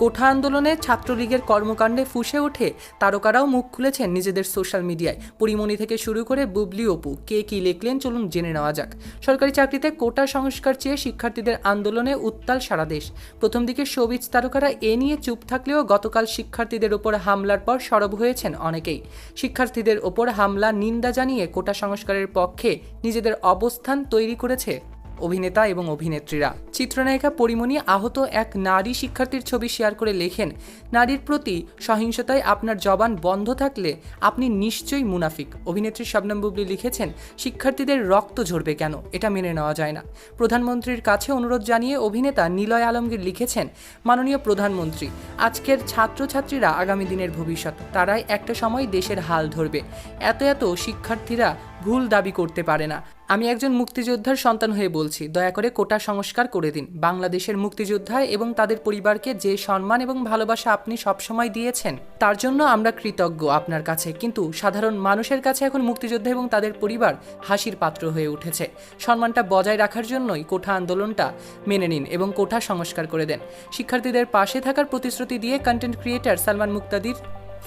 কোঠা আন্দোলনে ছাত্রলীগের কর্মকাণ্ডে ফুসে ওঠে তারকারাও মুখ খুলেছেন নিজেদের সোশ্যাল মিডিয়ায়। পরিমণি থেকে শুরু করে বুবলি অপু, কে কি লিখলেন চলুন জেনে নেওয়া যাক। সরকারি চাকরিতে কোটা সংস্কার চেয়ে শিক্ষার্থীদের আন্দোলনে উত্তাল সারা দেশ। প্রথম দিকে সবিজ তারকারা এ নিয়ে চুপ থাকলেও গতকাল শিক্ষার্থীদের ওপর হামলার পর সরব হয়েছেন অনেকেই। শিক্ষার্থীদের ওপর হামলা নিন্দা জানিয়ে কোটা সংস্কারের পক্ষে নিজেদের অবস্থান তৈরি করেছে অভিনেতা এবং অভিনেত্রীরা। চিত্রনায়িকা পরিমণি আহত এক নারী শিক্ষার্থীর ছবি শেয়ার করে লেখেন, নারীর প্রতি সহিংসতায় আপনার জবান বন্ধ থাকলে আপনি নিশ্চয়ই মুনাফিক। অভিনেত্রী শবনম বুবলি লিখেছেন, শিক্ষার্থীদের রক্ত ঝরবে কেন? এটা মেনে নেওয়া যায় না। প্রধানমন্ত্রীর কাছে অনুরোধ জানিয়ে অভিনেতা নিলয় আলমগীর লিখেছেন, মাননীয় প্রধানমন্ত্রী, আজকের ছাত্রছাত্রীরা আগামী দিনের ভবিষ্যৎ, তারাই একটা সময় দেশের হাল ধরবে। এত এত শিক্ষার্থীরা ভুল দাবি করতে পারে না। আমি একজন মুক্তিযোদ্ধার সন্তান হয়ে বলছি, দয়া করে কোটা সংস্কার করে দিন। বাংলাদেশের মুক্তিযোদ্ধা এবং তাদের পরিবারকে যে সম্মান এবং ভালোবাসা আপনি সবসময় দিয়েছেন, তার জন্য আমরা কৃতজ্ঞ আপনার কাছে। কিন্তু সাধারণ মানুষের কাছে এখন মুক্তিযোদ্ধা এবং তাদের পরিবার হাসির পাত্র হয়ে উঠেছে। সম্মানটা বজায় রাখার জন্যই কোঠা আন্দোলনটা মেনে নিন এবং কোঠা সংস্কার করে দেন। শিক্ষার্থীদের পাশে থাকার প্রতিশ্রুতি দিয়ে কন্টেন্ট ক্রিয়েটার সালমান মুক্তাদির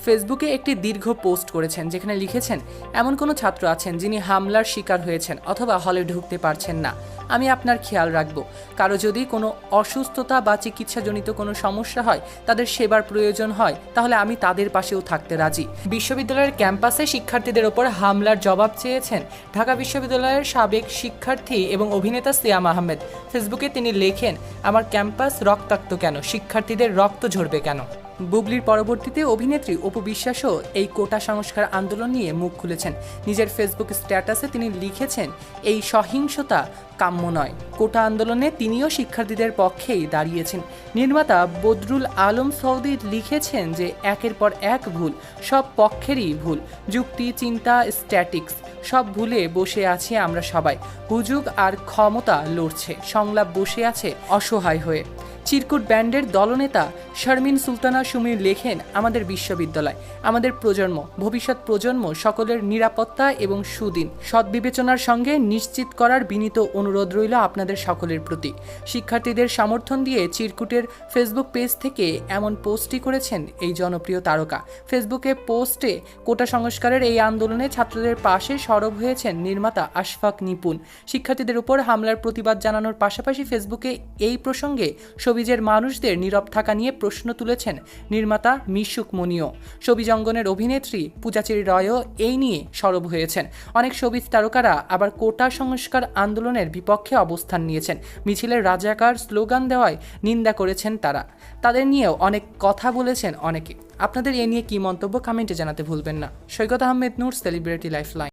ফেসবুকে একটি দীর্ঘ পোস্ট করেছেন যেখানে লিখেছেন, এমন কোনো ছাত্র আছেন যিনি হামলার শিকার হয়েছেন অথবা হলে ঢুকতে পারছেন না। আমি আপনার খেয়াল রাখব। কারও যদি কোনো অসুস্থতা বা চিকিৎসাজনিত কোনো সমস্যা হয়, তাদের সেবার প্রয়োজন হয়, তাহলে আমি তাদের পাশেও থাকতে রাজি। বিশ্ববিদ্যালয়ের ক্যাম্পাসে শিক্ষার্থীদের ওপর হামলার জবাব চেয়েছেন ঢাকা বিশ্ববিদ্যালয়ের সাবেক শিক্ষার্থী এবং অভিনেতা সিয়াম আহমেদ। ফেসবুকে তিনি লেখেন, আমার ক্যাম্পাস রক্তাক্ত কেন? শিক্ষার্থীদের রক্ত ঝরবে কেন? বুবলির পরবর্তীতে অভিনেত্রী অপু বিশ্বাসও এই কোটা সংস্কার আন্দোলন নিয়ে মুখ খুলেছেন। নিজের ফেসবুক স্ট্যাটাসে তিনি লিখেছেন, এই সহিংসতা কাম্য নয়। কোটা আন্দোলনে তিনিও শিক্ষার্থীদের পক্ষেই দাঁড়িয়েছেন। নির্মাতা বদরুল আলম সৌদি লিখেছেন যে, একের পর এক ভুল, সব পক্ষেরই ভুল। যুক্তি, চিন্তা, স্ট্যাটিক্স, সব ভুলে বসে আছি আমরা সবাই। হুজুগ আর ক্ষমতা লড়ছে, সংলাপ বসে আছে অসহায় হয়ে। চিরকুট ব্যান্ডের দলনেতা শারমিন সুলতানা সুমির লেখেন আমাদের বিশ্ববিদ্যালয়, আমাদের প্রজন্ম, ভবিষ্যৎ প্রজন্ম সকলের নিরাপত্তা এবং সুদিন। সদ্বিবেচনার সঙ্গে নিশ্চিত করার বিনীত অনুরোধ রইল আপনাদের সকলের প্রতি। শিক্ষার্থীদের সমর্থন দিয়ে চিরকুটের ফেসবুক পেজ থেকে এমন পোস্টই করেছেন এই জনপ্রিয় তারকা। ফেসবুকে পোস্টে কোটা সংস্কারের এই আন্দোলনে ছাত্রদের পাশে সরব হয়েছেন নির্মাতা আশফাক নিপুণ। শিক্ষার্থীদের উপর হামলার প্রতিবাদ জানানোর পাশাপাশি ফেসবুকে এই প্রসঙ্গে সবিজের মানুষদের নীরব থাকা নিয়ে প্রশ্ন তুলেছেন নির্মাতা মিশুক মনিও। ছবি জঙ্গনের অভিনেত্রী পূজাচেরি রয়ও এই নিয়ে সরব হয়েছেন। অনেক সবিজ তারকারা আবার কোটা সংস্কার আন্দোলনের বিপক্ষে অবস্থান নিয়েছেন। মিছিলের রাজাকার স্লোগান দেওয়ায় নিন্দা করেছেন তারা। তাদের নিয়েও অনেক কথা বলেছেন অনেকে। আপনাদের এ নিয়ে কি মন্তব্য কমেন্টে জানাতে ভুলবেন না। Saikat Ahmed Noor, celebrity life line